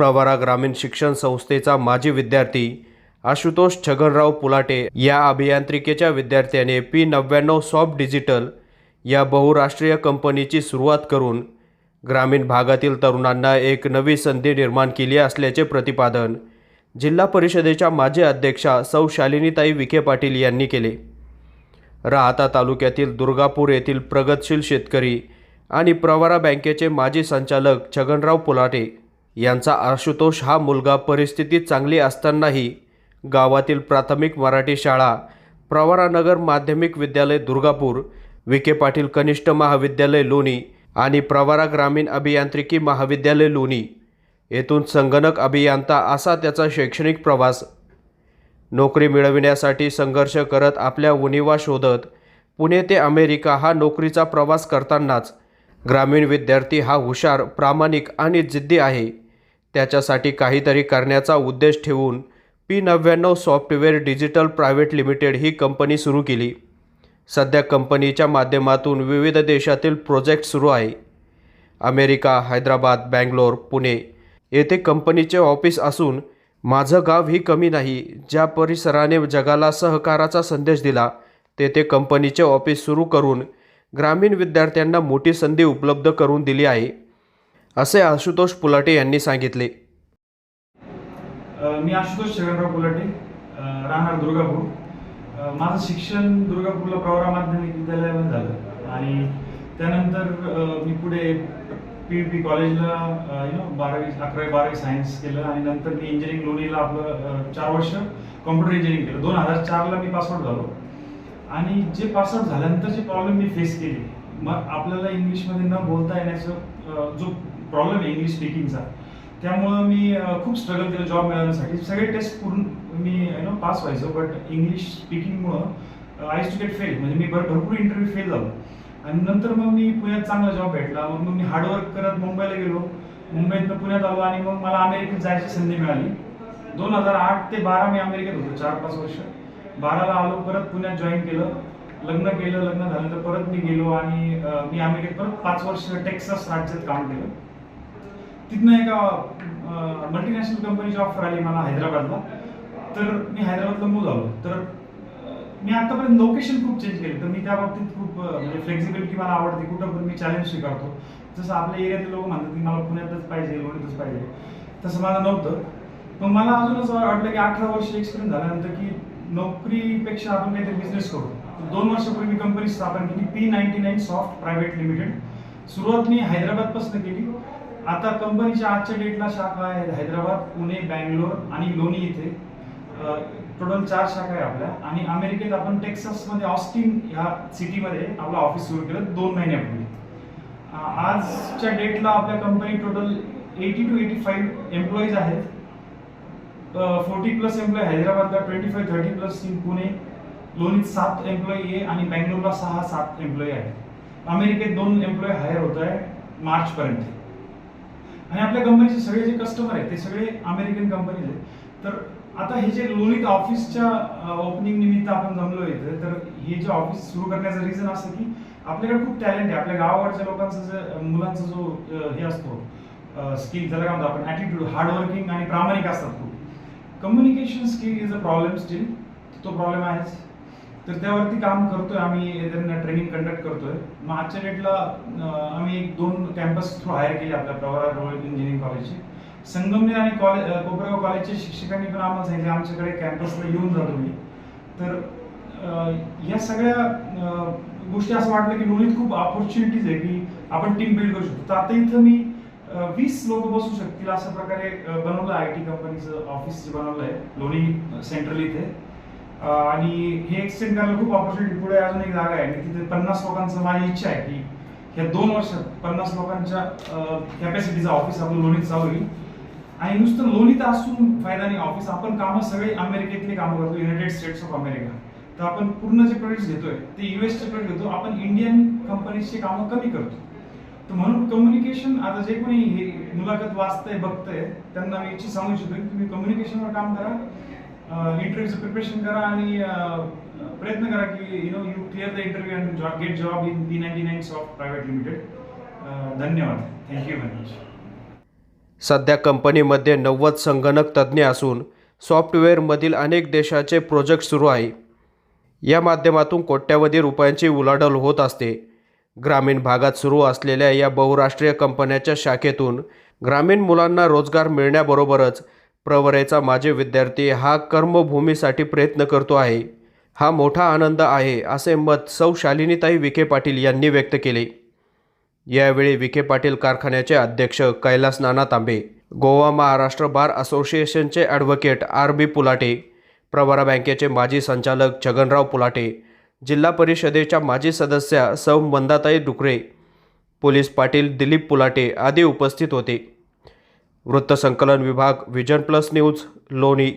प्रवारा ग्रामीण शिक्षण संस्थेचा माजी विद्यार्थी आशुतोष छगनराव पुलाटे या अभियांत्रिकेच्या विद्यार्थ्याने पी नव्याण्णव सॉफ्ट डिजिटल या बहुराष्ट्रीय कंपनीची सुरुवात करून ग्रामीण भागातील तरुणांना एक नवी संधी निर्माण केली असल्याचे प्रतिपादन जिल्हा परिषदेच्या माजी अध्यक्षा सौ शालिनीताई विखे पाटील यांनी केले. राहता तालुक्यातील दुर्गापूर येथील प्रगतशील शेतकरी आणि प्रवारा बँकेचे माजी संचालक छगनराव पुलाटे यांचा आशुतोष हा मुलगा परिस्थिती चांगली असतानाही गावातील प्राथमिक मराठी शाळा प्रवरानगर माध्यमिक विद्यालय दुर्गापूर विखे पाटील कनिष्ठ महाविद्यालय लोणी आणि प्रवरा ग्रामीण अभियांत्रिकी महाविद्यालय लोणी येथून संगणक अभियंता असा त्याचा शैक्षणिक प्रवास. नोकरी मिळविण्यासाठी संघर्ष करत आपल्या उणिवा शोधत पुणे ते अमेरिका हा नोकरीचा प्रवास करतानाच ग्रामीण विद्यार्थी हा हुशार प्रामाणिक आणि जिद्दी आहे. त्याच्यासाठी काहीतरी करण्याचा उद्देश ठेवून पी नव्याण्णव सॉफ्टवेअर डिजिटल प्रायव्हेट लिमिटेड ही कंपनी सुरू केली. सध्या कंपनीच्या माध्यमातून विविध देशातील प्रोजेक्ट सुरू आहे. अमेरिका हैदराबाद बँगलोर पुणे येथे कंपनीचे ऑफिस असून माझं गाव ही कमी नाही ज्या परिसराने जगाला सहकाराचा संदेश दिला तेथे कंपनीचे ऑफिस सुरू करून ग्रामीण विद्यार्थ्यांना मोठी संधी उपलब्ध करून दिली आहे. असे आशुतोष पुलाटे यांनी सांगितले. मी आशुतोष छगनराव पुलाटे राहणार दुर्गापूर. माझं शिक्षण दुर्गापूरला प्रवरा माध्यमिक विद्यालयामध्ये झालं. आणि त्यानंतर मी पुढे पी पी कॉलेजला यु नो बारावी अकरावी बारावी सायन्स केलं. आणि नंतर मी इंजिनिअरिंग लोणीला आपलं चार वर्ष कॉम्प्युटर इंजिनिअरिंग केलं. दोन हजार चारला मी पासआउट झालो. आणि जे पासआउट झाल्यानंतर जे प्रॉब्लेम मी फेस केली मग आपल्याला इंग्लिशमध्ये न बोलता येण्याचं जो प्रॉब्लेम आहे इंग्लिश स्पीकिंगचा त्यामुळं मी खूप स्ट्रगल केलं जॉब मिळवण्यासाठी सगळे टेस्ट पूर्ण मी यु नो पास व्हायचो बट इंग्लिश स्पीकिंगमुळं आय टू गेट फेल म्हणजे मी भरपूर इंटरव्ह्यू फेल झालो. आणि नंतर मग मी पुण्यात चांगला जॉब भेटला. मग मग मी हार्डवर्क करत मुंबईला गेलो. मुंबईतनं पुण्यात आलो आणि मग मला अमेरिकेत जायची संधी मिळाली. दोन हजार आठ ते बारा मी अमेरिकेत होतो चार पाच वर्ष. बाराला आलो परत पुण्यात जॉईन केलं. लग्न केलं लग्न झालं तर परत मी गेलो आणि मी अमेरिकेत परत पाच वर्ष टेक्सास राज्यात काम केलं. तिथनं एका मल्टीनॅशनल कंपनीची ऑफर आली मला हैदराबादला. तर मी हैदराबादला मूव झालो. तर मी आतापर्यंत लोकेशन खूप चेंज केले. तर मी त्या बाबतीत खूप म्हणजे फ्लेक्झिबिलिटी मला आवडते. कुठं पण मी चॅलेंज स्वीकारतो. जसं आपल्या एरियातले लोक म्हणतात की मला पुण्यातच पाहिजे लोणीतच पाहिजे. तसं मला नव्हतं. पण मला अजून असं वाटलं की अठरा वर्ष एक्सपिरियन्स झाल्यानंतर की नोकरीपेक्षा आपण काहीतरी बिझनेस करू. दोन वर्षापूर्वी कंपनी स्थापन केली. P ninety nine soft private limited सुरुवात मी हैदराबादपासून केली. आता कंपनीच्या आजच्या डेटला शाखा आहे हैदराबाद पुणे बँगलोर आणि लोणी इथे. टोटल चार शाखा आहे आपल्या. आणि अमेरिकेत आपण टेक्सासमध्ये ऑस्टिन ह्या सिटीमध्ये आपलं ऑफिस सुरू केलं दोन महिन्यापूर्वी. आजच्या डेटला आपल्या company total eighty two eighty five employees आहेत. फोर्टी प्लस एम्प्लॉय हैदराबादला twenty five thirty plus in Pune. लोणीत सात एम्प्लॉई आहे आणि बँगलोरला सहा सात एम्प्लॉई आहेत. अमेरिकेत दोन एम्प्लॉय हायर होत आहे मार्च पर्यंत आणि आपल्या कंपनीचे सगळे जे कस्टमर आहेत ते सगळे अमेरिकन कंपनीज आहेत. तर आता हे जे लोणीत ऑफिसच्या ओपनिंग निमित्त आपण जमलो इथे तर हे जे ऑफिस सुरू करण्याचं रिझन असं की आपल्याकडे खूप टॅलेंट आहे. आपल्या गावावरच्या लोकांचा जे मुलांचा जो हे असतो स्किल त्याला काय म्हणतो आपण ॲटिट्यूड हार्डवर्किंग आणि प्रामाणिक असतात खूप. Communication skill is a problem still तो प्रॉब्लेम आहेच. तर त्यावरती काम करतोय आम्ही त्यांना ट्रेनिंग कंडक्ट करतोय. मग आजच्या डेटला आम्ही एक दोन कॅम्पस थ्रू हायर केले आपल्या प्रवरा रोड इंजिनिअरिंग कॉलेजचे संगमनेर आणि कॉलेज कोपरगाव कॉलेजच्या शिक्षकांनी पण आम्हाला सांगितलं आमच्याकडे कॅम्पसला येऊन जा तुम्ही. तर या सगळ्या गोष्टी असं वाटलं की लोणीत खूप ऑपॉर्च्युनिटीज आहे की आपण टीम बिल्ड करू शकतो. तर आता इथं मी वीस लोक बसू शकतील अशा प्रकारे बनवलं आय टी कंपनीचं ऑफिस बनवलं आहे लोणी सेंट्रल इथे. आणि हे एक्सटेंड करायला खूप ऑपॉर्च्युनिटी पुढे अजून एक जागा आहे. आणि तिथे पन्नास लोकांचं माझी इच्छा आहे की ह्या दोन वर्षात पन्नास लोकांच्या कॅपॅसिटीचं ऑफिस आपलं लोणीत जाऊ होईल. आणि नुसतं लोणीत असून फायदा नाही ऑफिस आपण कामं सगळे अमेरिकेतली कामं करतो युनायटेड स्टेट्स ऑफ अमेरिका तर आपण पूर्ण जे प्रोडक्ट्स घेतोय ते युएसचे प्रोडक्ट घेतो आपण इंडियन कंपनीजचे कामं कमी करतो. तर म्हणून कम्युनिकेशन आता जे कोणी हे मुलाखत वाचतंय बघतंय त्यांना मी इच्छित सांगू इच्छितो की तुम्ही कम्युनिकेशनवर काम करा. इंटरव्ह्यूचं प्रिपरेशन करा आणि प्रयत्न करा की you know you clear the interview and job get job in P ninety nine soft private limited धन्यवाद. थँक्यू व्हेरी मच सध्या कंपनीमध्ये नव्वद संगणक तज्ज्ञ असून सॉफ्टवेअरमधील अनेक देशाचे प्रोजेक्ट सुरू आहे. या माध्यमातून कोट्यावधी रुपयांची उलाढाल होत असते. ग्रामीण भागात सुरू असलेल्या या बहुराष्ट्रीय कंपन्याच्या शाखेतून ग्रामीण मुलांना रोजगार मिळण्याबरोबरच प्रवरेचा माझे विद्यार्थी हा कर्मभूमीसाठी प्रयत्न करतो आहे. हा मोठा आनंद आहे असे मत सौ शालिनीताई विखे पाटील यांनी व्यक्त केले. यावेळी विखे पाटील कारखान्याचे अध्यक्ष कैलास नाना तांबे गोवा महाराष्ट्र बार असोसिएशनचे advocate R B Pulate Pravara बँकेचे माजी संचालक छगनराव पुलाटे जिल्हा परिषदेच्या माजी सदस्या सौ मंदाताई डुकरे पोलीस पाटील दिलीप पुलाटे आदी उपस्थित होते. वृत्तसंकलन विभाग विजन प्लस न्यूज लोणी.